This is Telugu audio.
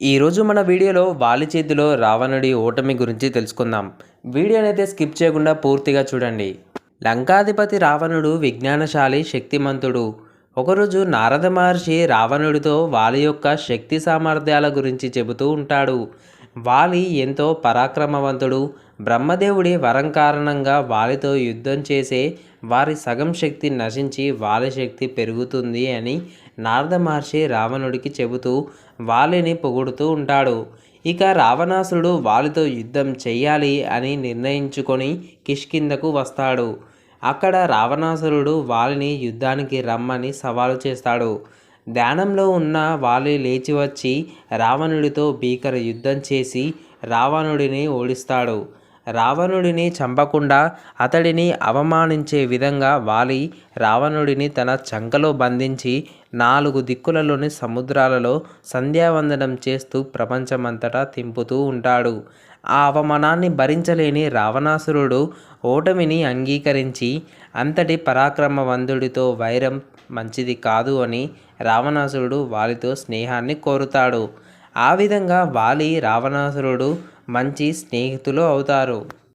ఈరోజు మన వీడియోలో వాలి చేతిలో రావణుడి ఓటమి గురించి తెలుసుకుందాం. వీడియోనైతే స్కిప్ చేయకుండా పూర్తిగా చూడండి. లంకాధిపతి రావణుడు విజ్ఞానశాలి శక్తిమంతుడు. ఒకరోజు నారద మహర్షి రావణుడితో వాలి యొక్క శక్తి సామర్థ్యాల గురించి చెబుతూ ఉంటాడు. వాలి ఎంతో పరాక్రమవంతుడు. బ్రహ్మదేవుడి వరం కారణంగా వాలితో యుద్ధం చేసే వారి సగం శక్తి నశించి వాలి శక్తి పెరుగుతుంది అని నారద మహర్షి రావణుడికి చెబుతూ వాలిని పొగుడుతూ ఉంటాడు. ఇక రావణాసురుడు వాలితో యుద్ధం చేయాలి అని నిర్ణయించుకొని కిష్కిందకు వస్తాడు. అక్కడ రావణాసురుడు వాలిని యుద్ధానికి రమ్మని సవాలు చేస్తాడు. ధ్యానంలో ఉన్న వాలి లేచి వచ్చి రావణుడితో భీకర యుద్ధం చేసి రావణుడిని ఓడిస్తాడు. రావణుడిని చంపకుండా అతడిని అవమానించే విధంగా వాలి రావణుడిని తన చంకలో బంధించి నాలుగు దిక్కులలోని సముద్రాలలో సంధ్యావందనం చేస్తూ ప్రపంచమంతటా తింపుతూ ఉంటాడు. ఆ అవమానాన్ని భరించలేని రావణాసురుడు ఓటమిని అంగీకరించి అంతటి పరాక్రమవంతుడితో వైరం మంచిది కాదు అని రావణాసురుడు వాలితో స్నేహాన్ని కోరుతాడు. ఆ విధంగా వాలి రావణాసురుడు మంచి స్నేహితులు అవుతారు.